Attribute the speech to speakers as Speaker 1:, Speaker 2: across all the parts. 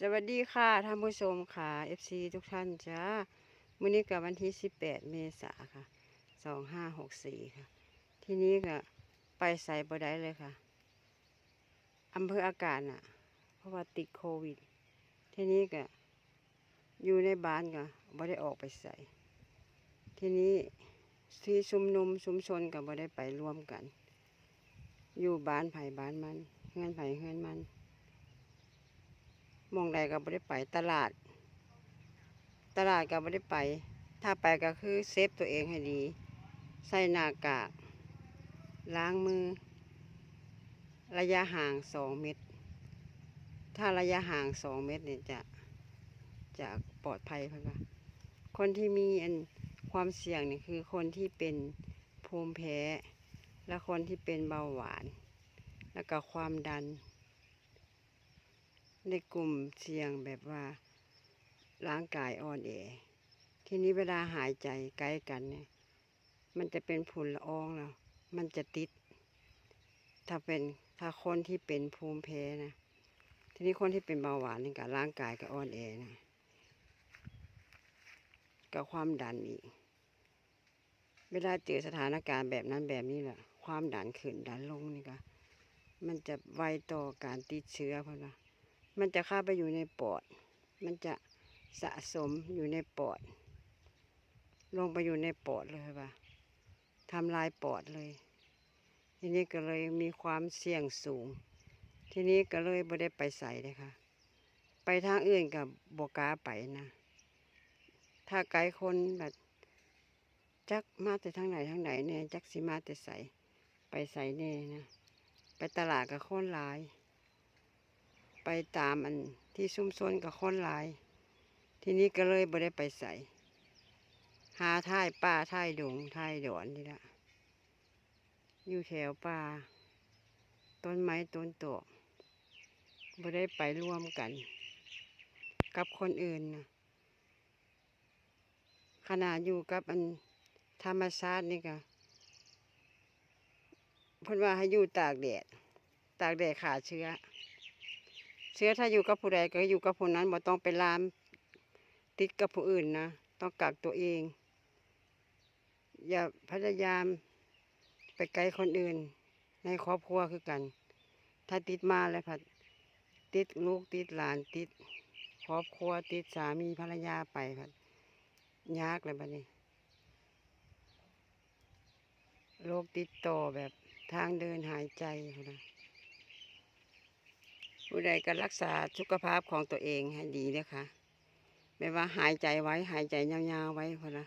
Speaker 1: สวัสดีค่ะท่านผู้ชมค่ะ FC ทุกท่านจ้ามื้อนี้กับวันที่ 18 เมษาค่ะ 2564 ค่ะ ที่นี้ก็ไปใส่บ่ได้เลยค่ะอำเภออากาศน่ะ เพราะว่าติดโควิด ที่นี้ก็อยู่ในบ้านก็บ่ได้ออกไปใส่ที่นี้ที่ชุมนุมชุมชนก็บ่ได้ไปร่วมกัน อยู่บ้านไผ่บ้านมันเฮือนไผ่เฮือนมัน มองใดก็ไม่ได้ไปตลาด ตลาดก็ไม่ได้ไป ถ้าไปก็คือเซฟตัวเองให้ดี ใส่หน้ากาก ล้างมือ ระยะห่างสองเมตร ถ้าระยะห่างสองเมตรเนี่ยจะจะปลอดภัยเพื่อนว่าคนที่มีอันความเสี่ยงนี่คือคนที่เป็นภูมิแพ้ และคนที่เป็นเบาหวาน แล้วก็ความดัน ในกลุ่มเสี่ยงแบบว่าร่างกายอ่อนแอทีนี้เวลาหายใจใกล้กันเนี่ย มันจะเป็นฝุ่นละอองแล้ว มันจะติด ถ้าเป็นถ้าคนที่เป็นภูมิแพ้นะทีนี้คนที่เป็นเบาหวานนี่กับร่างกายก็อ่อนแอนะกับความดันอีก เวลาเจอสถานการณ์แบบนั้นแบบนี้แหละความดันขึ้นดันลงนี่ก็มันจะไวต่อการติดเชื้อเพราะว่า มันจะเข้าไปอยู่ในปอด มันจะสะสมอยู่ในปอด ลงไปอยู่ในปอดเลยป่ะทำลายปอดเลย ทีนี้ก็เลยมีความเสี่ยงสูง ทีนี้ก็เลยไม่ได้ไปใส่เลยค่ะ ไปทางอื่นกับบกาไปนะ ถ้าไกลคนแบบจักมาแต่ทางไหนทางไหนเนี่ยจักสิมาแต่ใส่ไปใส่แน่นะ ไปตลาดกับคนหลาย ไปตามอันที่ซุ่มซนกับคนหลาย ทีนี้ก็เลยบ่ได้ไปใส่หาท่ายป่าท่ายดงท่ายดอนนี่ละอยู่แถวป่าต้นไม้ต้นโตกบ่ได้ไปร่วมกัน กับคนอื่นนะขนาดอยู่กับอันธรรมชาตินี่ก็เพิ่นว่าให้อยู่ตากแดด ตากแดดขาเชื้อ ชื้อถ้าอยู่กับผู้ใดก็อยู่กับผู้นั้นบ่ต้องไปลามติดกับผู้อื่นนะ ต้องกักตัวเอง อย่าพยายามไปไกลคนอื่น ในครอบครัวคือกัน ถ้าติดมาแล้วผัดติดลูกติดหลานติดครอบครัวติดสามีภรรยาไปผัดยากเลยบัดนี้โรคติดต่อแบบทางเดินหายใจนะ ผู้ใดก็รักษาสุขภาพของตัวเองให้ดีนะคะไม่ว่าหายใจไว้หายใจยาวๆไว้พอนะ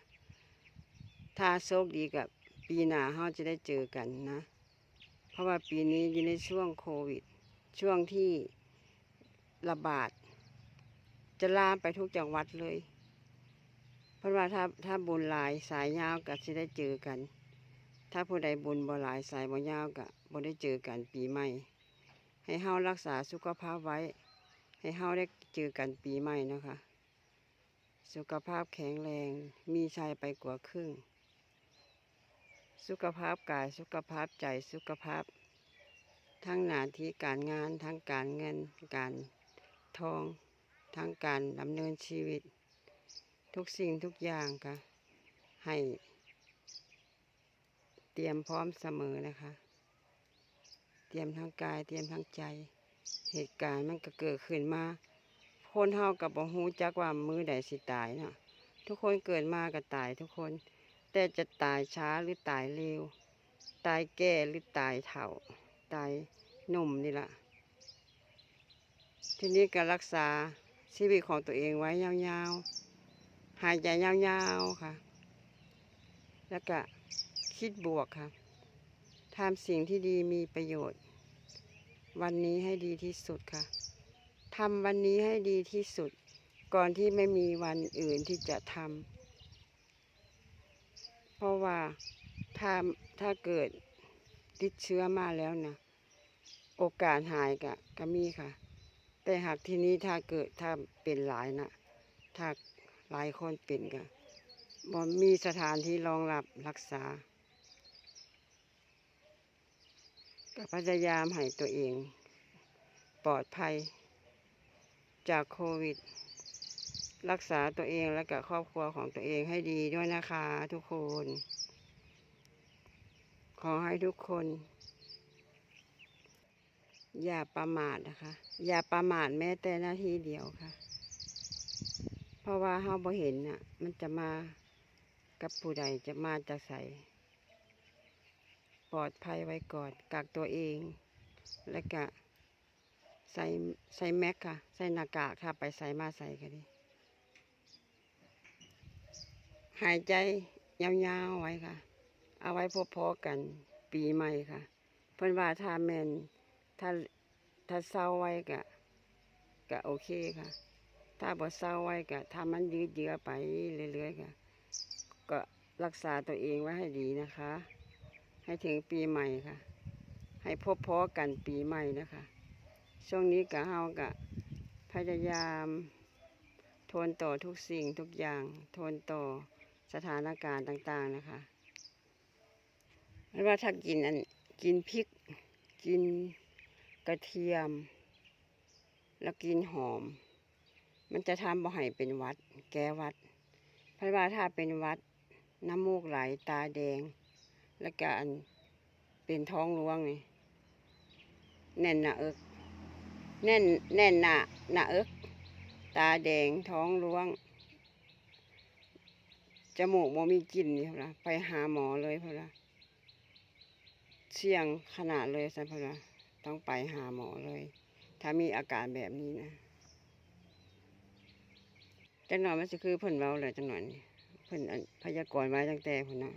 Speaker 1: ถ้าโชคดีกับปีหน้าเราจะได้เจอกันนะ เพราะว่าปีนี้อยู่ในช่วงโควิด ช่วงที่ระบาด จะลามไปทุกจังหวัดเลย เพราะว่าถ้าถ้าบุญหลายสายยาวก็จะได้เจอกัน ถ้าผู้ใดบุญบ่หลายสายบ่ยาวก็บ่ได้เจอกันปีใหม่ ให้เฮารักษาสุขภาพไว้ ให้เฮาได้เจอกันปีใหม่นะคะ สุขภาพแข็งแรงมีชัยไปกว่าครึ่ง สุขภาพกายสุขภาพใจสุขภาพ ทั้งหน้าที่การงานทั้งการเงินการทอง ทั้งการดำเนินชีวิต ทุกสิ่งทุกอย่างค่ะ ให้เตรียมพร้อมเสมอนะคะ รียมทั้งกายเตรียมทั้งใจ เหตุการณ์มันก็เกิดขึ้นมาคนเฮากับบ่ฮู้จักว่ามือใดสิตายเนาะทุกคนเกิดมาก็ตายทุกคน แต่จะตายช้าหรือตายเร็ว ตายแก่หรือตายเฒ่า ตายหนุ่มนี่ล่ะทีนี้ก็รักษาชีวิตของตัวเองไว้ยาวๆ หายใจยาวๆค่ะ แล้วก็คิดบวกค่ะทำสิ่งที่ดีมีประโยชน์ วันนี้ให้ดีที่สุดค่ะทำวันนี้ให้ดีที่สุด ก่อนที่ไม่มีวันอื่นที่จะทำเพราะว่าถ้าถ้าเกิดติดเชื้อมาแล้วนะโอกาสหายกะก็มีค่ะ แต่หากที่นี้ถ้าเกิดถ้าเป็นหลายนะถ้าหลายคนเป็นก็บ่มีสถานที่รองรับรักษา ก็พยายามให้ตัวเอง ปลอดภัย จากโควิด รักษาตัวเองและกับครอบครัวของตัวเองให้ดีด้วยนะคะทุกคน ขอให้ทุกคน อย่าประมาทนะคะ อย่าประมาทแม้แต่นาทีเดียวค่ะ เพราะว่าเฮาบ่เห็นน่ะ มันจะมากับผู้ใดจะมาจากใส ปลอดภัยไว้ก่อนกักตัวเอง และก็ใส่ใส่แมสค่ะ ใส่หน้ากากค่ะ ไปใส่มาใส่กันดีหายใจยาวๆไว้ค่ะ เอาไว้พบพอกันปีใหม่ค่ะ เพิ่อนว่าถ้าแมนถ้าถ้าเศร้าไว้กะกะโอเคค่ะ ถ้าบ่เศร้าไว้กะถ้ามันยืดเยื้อไปเรื่อยๆค่ะ ก็รักษาตัวเองไว้ให้ดีนะคะ ให้ถึงปีใหม่ค่ะ ให้พบพอกันปีใหม่นะคะ ช่วงนี้กะเฮากะพยายาม ทนต่อทุกสิ่งทุกอย่าง ทนต่อสถานการณ์ต่างๆนะคะไม่ว่าถ้ากินอันกินพริก กินกระเทียม แล้วกินหอม มันจะทำบ่ให้เป็นวัด แก้วัดเพราะว่าถ้าเป็นวัดน้ำมูกไหลตาแดง แล้วก็อันเป็นท้องร่วงนี่แน่นหน้าอกแน่นแน่นหน้าหน้าอกตาแดงท้องร่วงจมูกบ่มีกลิ่นนี่พละไปหาหมอเลยพละเสี่ยงขนาดเลยสันพละต้องไปหาหมอเลย ถ้ามีอาการแบบนี้นะจังหน่อยมันจะคือเพิ่นเว้าเลยจังหน่อยเพิ่นพยากรณ์ไว้ตั้งแต่พุ่นนะ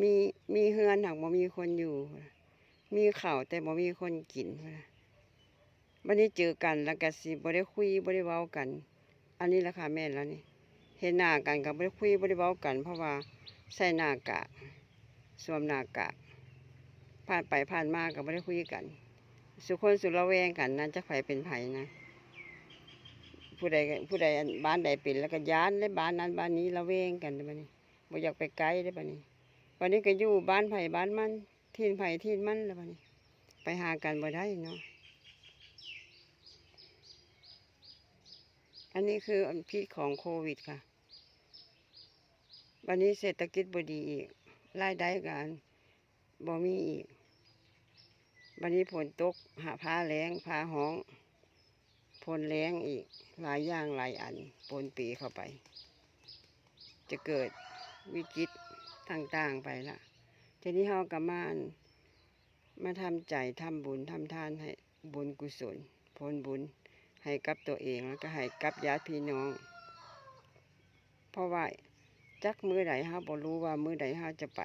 Speaker 1: มีมีเฮือนหักบ่มีคนอยู่ มีข้าวแต่บ่มีคนกินพุ่นวันนี้เจอกันแล้วก็สิบ่ได้คุยบ่ได้เว้ากัน อันนี้แหละค่ะแม่แล้วนี่ เห็นหน้ากันก็บ่ได้คุยบ่ได้เว้ากัน เพราะว่าใส่หน้ากากสวมหน้ากากผ่านไปผ่านมาก็บ่ได้คุยกัน สุคนสุระแวงกันนั่นจะไผเป็นไผนะผู้ใดผู้ใดบ้านใดเป็นแล้วก็ย้านได้บ้านนั้นบ้านนี้ระแวงกันเด้อบัดนี้บ่อยากไปไกลได้อบัดนี้ วันนี้ก็อยู่บ้านไผ่บ้านมันทีนไผ่ทีนมันแล้วบัดนี้ ไปหากันบ่ได้เนาะอันนี้คือพิษของโควิดค่ะ วันนี้เศรษฐกิจบดีอีกรายได้กันบ่มีอีก วันนี้ฝนตกหาผ้าแรงผ้าห้องฝนแรงอีกหลายอย่างหลายอันปนปีเข้าไป จะเกิดวิกฤต ต่างๆไปละทีนี้เฮากะมานมาทำใจทำบุญทำทานให้บุญกุศลผลบุญให้กับตัวเองแล้วก็ให้กับญาติพี่น้อง เพราะว่าจักมือใดเฮาบ่รู้ว่ามือใดเฮาจะไป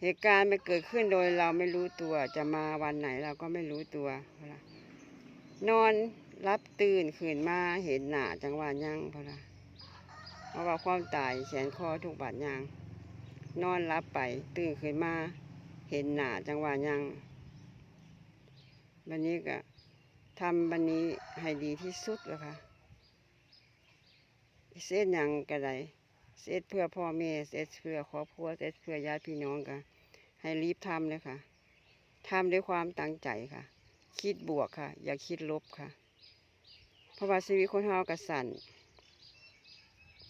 Speaker 1: เหตุการณ์มันเกิดขึ้นโดยเราไม่รู้ตัวจะมาวันไหนเราก็ไม่รู้ตัวนอนรับตื่นขึ้นมาเห็นหน้าจังหวะยังพอละ เพราะว่าความตายแขนคอทุกบาดยาง นอนรับไปตื่นขึ้นมาเห็นหน้าจังหวะยังวันนี้ก็ทำบันนี้ให้ดีที่สุดแล้วค่ะเส็จหยังก็ได้เส็จเพื่อพ่อแม่เส็จเพื่อครอบครัวเส็จเพื่อญาติพี่น้องก็ให้รีบทำเลยค่ะทำด้วยความตั้งใจค่ะ คิดบวกค่ะ อย่าคิดลบค่ะ เพราะว่าชีวิตคนเฮากระสัน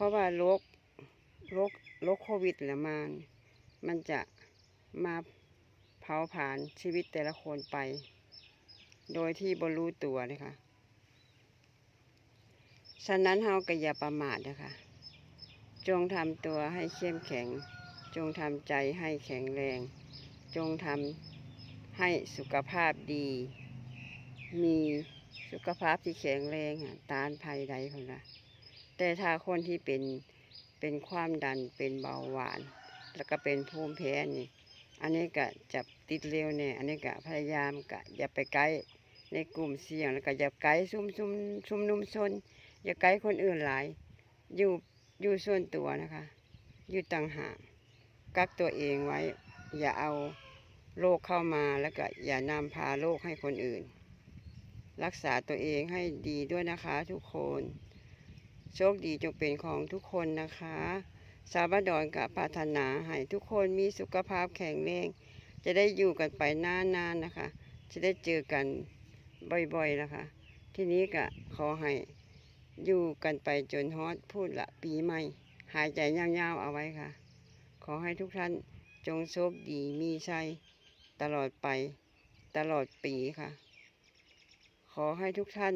Speaker 1: ราะว่าโรคโรคโรคโควิดแหละมันมันจะมาเผาผลาญชีวิตแต่ละคนไป โดยที่บรู้ตัวนะคะฉะนั้นเฮาก็อย่าประมาทนะคะ จงทำตัวให้เข้มแข็ง จงทำใจให้แข็งแรง จงทำให้สุขภาพดี มีสุขภาพที่แข็งแรงต้านภัยใดคนละ แต่ถ้าคนที่เป็นเป็นความดันเป็นเบาหวาน แล้วก็เป็นภูมิแพ้นี่ อันนี้ก็จะติดเร็วเนี่ย อันนี้ก็พยายามก็อย่าไปใกล้ในกลุ่มเสี่ยงแล้วก็อย่าไกลซุ่มซุ่มชุมนุมชนอย่าไกลคนอื่นหลายอยู่อยู่ส่วนตัวนะคะ อยู่ต่างหากกักตัวเองไว้ อย่าเอาโรคเข้ามาแล้วก็อย่านำพาโรคให้คนอื่น รักษาตัวเองให้ดีด้วยนะคะทุกคน โชคดีจงเป็นของทุกคนนะคะ สาบดอนกับปรารถนาให้ทุกคนมีสุขภาพแข็งแรงจะได้อยู่กันไปนานๆนะคะ จะได้เจอกันบ่อยๆนะคะ ทีนี้ก็ขอให้อยู่กันไปจนฮอดพูดละปีใหม่ หายใจยาวๆเอาไว้ค่ะ ขอให้ทุกท่านจงโชคดีมีชัยตลอดไปตลอดปีค่ะ ขอให้ทุกท่าน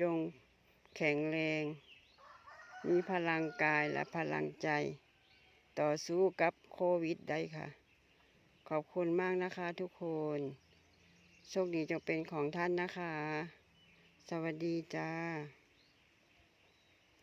Speaker 1: จงแข็งแรง มีพลังกายและพลังใจ ต่อสู้กับโควิดได้ค่ะ ขอบคุณมากนะคะทุกคน โชคดีจงเป็นของท่านนะคะ สวัสดีจ้า